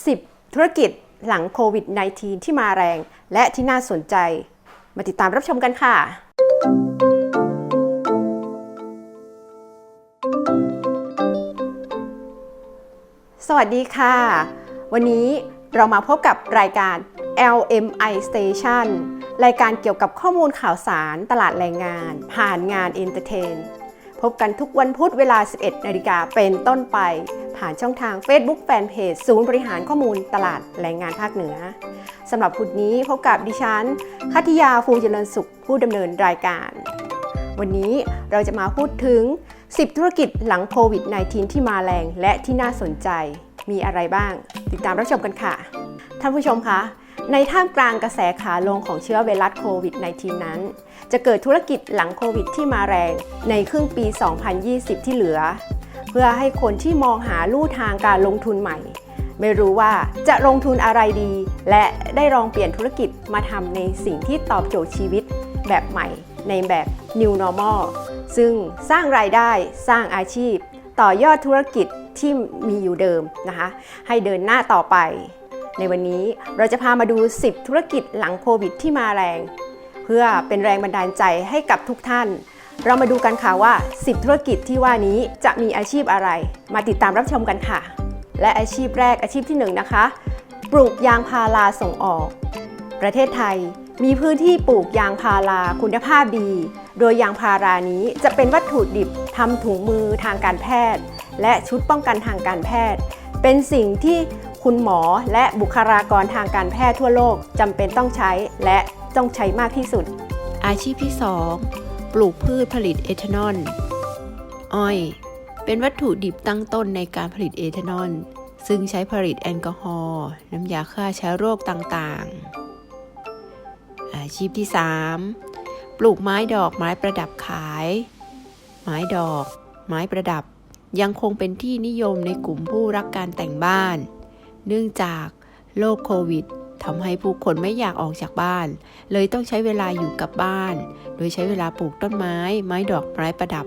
10 ธุรกิจหลังโควิด -19 ที่มาแรง และที่น่าสนใจ มาติดตามรับชมกันค่ะ สวัสดีค่ะ วันนี้เรามาพบกับรายการ LMI Station รายการเกี่ยวกับข้อมูลข่าวสารตลาดแรงงาน ผ่านงาน Entertain พบกันทุกวันพุธเวลา 11นาฬิกาเป็นต้นไป ผ่านช่องทาง Facebook Fanpage ศูนย์บริหารข้อมูลตลาดแรงงานภาคเหนือสำหรับพุธนี้พบกับดิฉันคัทยาฟูเจริญสุขผู้ดำเนินรายการ วันนี้เราจะมาพูดถึง 10 ธุรกิจหลังโควิด -19 ที่มาแรงและที่น่าสนใจมีอะไรบ้าง ติดตามรับชมกันค่ะ ท่านผู้ชมคะ ในท่ามกลางกระแสขาลงของเชื้อไวรัสโควิด -19 นั้น จะเกิดธุรกิจหลังโควิดที่มาแรงในครึ่งปี 2020 ที่เหลือ เพื่อให้คนที่มองหาลู่ทางการลงทุนใหม่ ไม่รู้ว่าจะลงทุนอะไรดี และได้ลองเปลี่ยนธุรกิจมาทำในสิ่งที่ตอบโจทย์ชีวิตแบบใหม่ ในแบบ New Normal ซึ่งสร้างรายได้สร้างอาชีพ ต่อยอดธุรกิจที่มีอยู่เดิมนะคะ ให้เดินหน้าต่อไป ในวันนี้เราจะพามาดู 10 ธุรกิจหลังโควิดที่มาแรง เพื่อเป็นแรงบันดาลใจให้กับทุกท่าน เรามาดูกันค่ะว่า 10 ธุรกิจที่ว่านี้จะมีอาชีพอะไร มาติดตามรับชมกันค่ะ และอาชีพแรกอาชีพที่ 1นะคะ ปลูกยางพาราส่งออก ประเทศไทยมีพื้นที่ปลูกยางพาราคุณภาพดี โดยยางพารานี้จะเป็นวัตถุดิบทำถุงมือทางการแพทย์ และชุดป้องกันทางการแพทย์ เป็นสิ่งที่คุณหมอและบุคลากรทางการแพทย์ทั่วโลกจำเป็นต้องใช้และต้องใช้มากที่สุด อาชีพที่ 2 ปลูกพืชผลิตเอทานอล อ้อย เป็นวัตถุดิบตั้งต้นในการผลิตเอทานอล ซึ่งใช้ผลิตแอลกอฮอล์น้ำยาฆ่าเชื้อโรคต่างๆ อาชีพที่ 3 ปลูกไม้ดอกไม้ประดับขาย ไม้ดอก ไม้ประดับ ยังคงเป็นที่นิยมในกลุ่มผู้รักการแต่งบ้าน เนื่องจากโรคโควิดทำให้ผู้คนไม่อยากออกจากบ้าน เลยต้องใช้เวลาอยู่กับบ้าน โดยใช้เวลาปลูกต้นไม้ ไม้ดอกไม้ประดับ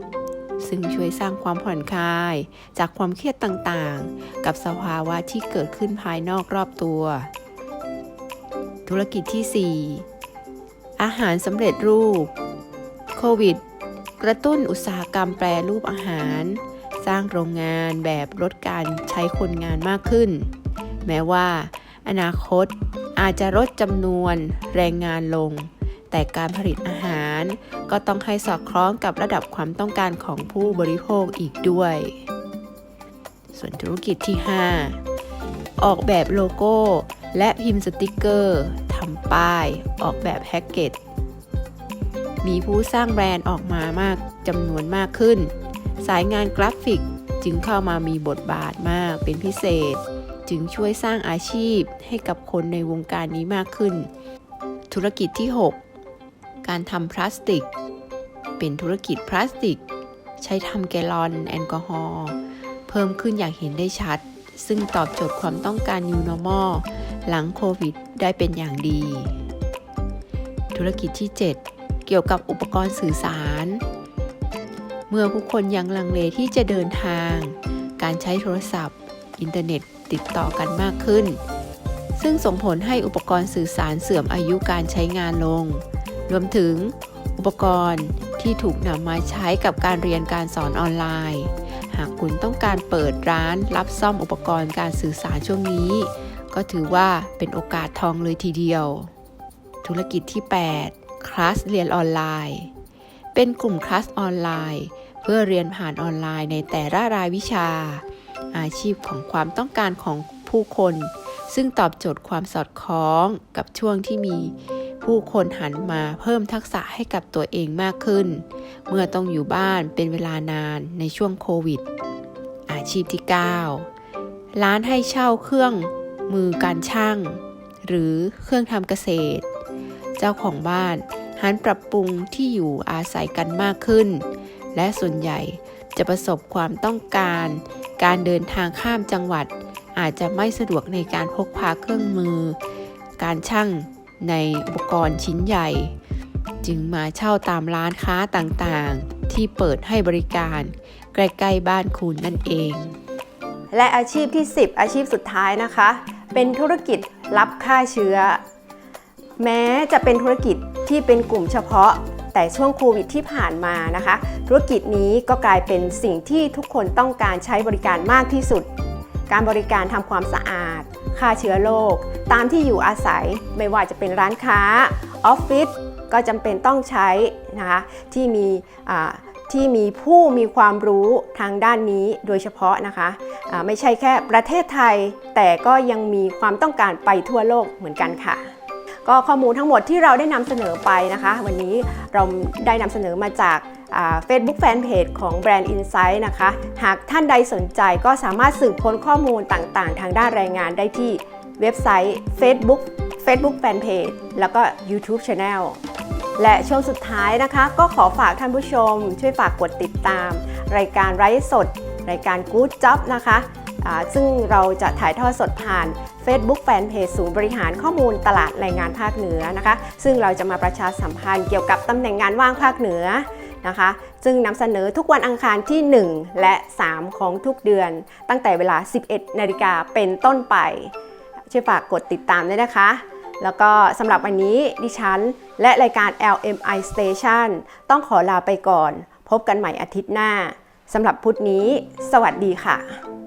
ซึ่งช่วยสร้างความผ่อนคลาย จากความเครียดต่างๆ กับสภาวะที่เกิดขึ้นภายนอกรอบตัว ธุรกิจที่ 4 อาหารสำเร็จรูป โควิด กระตุ้นอุตสาหกรรมแปรรูปอาหาร สร้างโรงงานแบบลดการใช้คนงานมากขึ้น แม้ว่า อนาคตอาจจะลดจำนวนแรงงานลง แต่การผลิตอาหารก็ต้องให้สอดคล้องกับระดับความต้องการของผู้บริโภคอีกด้วย ส่วนธุรกิจที่ 5 ออกแบบโลโก้ และพิมพ์สติกเกอร์ทำป้าย ออกแบบแพ็กเกจมีผู้สร้างแบรนด์ออกมามากจำนวนมากขึ้น สายงานกราฟิกจึงเข้ามามีบทบาทมากเป็นพิเศษ จึงช่วยสร้างอาชีพให้กับคนในวงการนี้มากขึ้น ธุรกิจที่ 6 การทำพลาสติก เป็นธุรกิจพลาสติก ใช้ทำแกลลอนแอลกอฮอล์เพิ่มขึ้นอย่างเห็นได้ชัด ซึ่งตอบโจทย์ความต้องการ New Normal หลังโควิดได้เป็นอย่างดี ธุรกิจที่ 7 เกี่ยวกับอุปกรณ์สื่อสาร เมื่อผู้คนยังลังเลที่จะเดินทาง การใช้โทรศัพท์ อินเทอร์เน็ตติดต่อกันมากขึ้น ซึ่งส่งผลให้อุปกรณ์สื่อสารเสื่อมอายุการใช้งานลง รวมถึงอุปกรณ์ที่ถูกนำมาใช้กับการเรียนการสอนออนไลน์ หากคุณต้องการเปิดร้านรับซ่อมอุปกรณ์การสื่อสารช่วงนี้ ก็ถือว่าเป็นโอกาสทองเลยทีเดียว ธุรกิจที่ 8 คลาสเรียนออนไลน์ เป็นกลุ่มคลาสออนไลน์ เพื่อเรียนผ่านออนไลน์ในแต่ละรายวิชา อาชีพของความต้องการของผู้คน ซึ่งตอบโจทย์ความสอดคล้องกับช่วงที่มีผู้คนหันมาเพิ่มทักษะให้กับตัวเองมากขึ้น เมื่อต้องอยู่บ้านเป็นเวลานานในช่วงโควิด อาชีพที่ 9 ร้านให้เช่าเครื่องมือการช่าง หรือเครื่องทำเกษตร เจ้าของบ้าน หันปรับปรุงที่อยู่อาศัยกันมากขึ้น และส่วนใหญ่จะประสบความต้องการ การเดินทางข้ามจังหวัด อาจจะไม่สะดวกในการพกพาเครื่องมือ การช่างในอุปกรณ์ชิ้นใหญ่ จึงมาเช่าตามร้านค้าต่างๆ ที่เปิดให้บริการ ใกล้ ๆ บ้านคุณนั่นเอง และอาชีพที่ 10 อาชีพสุดท้ายนะคะ เป็นธุรกิจรับค่าเชื้อ แม้จะเป็นธุรกิจที่เป็นกลุ่มเฉพาะ แต่ช่วงโควิดที่ผ่านมานะคะ ธุรกิจนี้ก็กลายเป็นสิ่งที่ทุกคนต้องการใช้บริการมากที่สุด การบริการทำความสะอาดฆ่าเชื้อโรคตามที่อยู่อาศัยไม่ว่าจะเป็นร้านค้าออฟฟิศก็จำเป็นต้องใช้นะคะที่มีที่มีผู้มีความรู้ทางด้านนี้โดยเฉพาะนะคะอ่าไม่ใช่แค่ประเทศไทย แต่ก็ยังมีความต้องการไปทั่วโลกเหมือนกันค่ะ ก็ข้อมูลทั้งหมดที่เราได้นำเสนอไปนะคะ วันนี้เราได้นำเสนอมาจากเฟซบุ๊กแฟนเพจของ Brand Insight นะคะ หากท่านใดสนใจก็สามารถสืบค้นข้อมูลต่างๆ ทางด้านแรงงานได้ที่เว็บไซต์ Facebook Facebook Fanpage แล้วก็ YouTube Channel และช่วงสุดท้ายนะคะ ก็ขอฝากท่านผู้ชม ช่วยฝากกดติดตาม รายการไร้สด รายการ Good Job นะคะ ซึ่งเราจะถ่ายทอดสดผ่าน Facebook Fanpage ศูนย์บริหารข้อมูลตลาดแรงงานภาคเหนือนะคะ ซึ่งเราจะมาประชาสัมพันธ์เกี่ยวกับตำแหน่งงานว่างภาคเหนือนะคะซึ่งนำเสนอทุกวันอังคารที่ 1 และ 3 ของทุกเดือน ตั้งแต่เวลา 11 นาฬิกาเป็นต้นไปช่วยฝากกดติดตามด้วยนะคะ แล้วก็สำหรับวันนี้ดิฉัน และรายการ LMI Station ต้องขอลาไปก่อน พบกันใหม่อาทิตย์หน้าสำหรับพุธนี้ สวัสดีค่ะ